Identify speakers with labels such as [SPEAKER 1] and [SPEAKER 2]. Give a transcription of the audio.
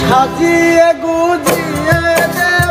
[SPEAKER 1] সাজিয়ে গুজিয়ে দে।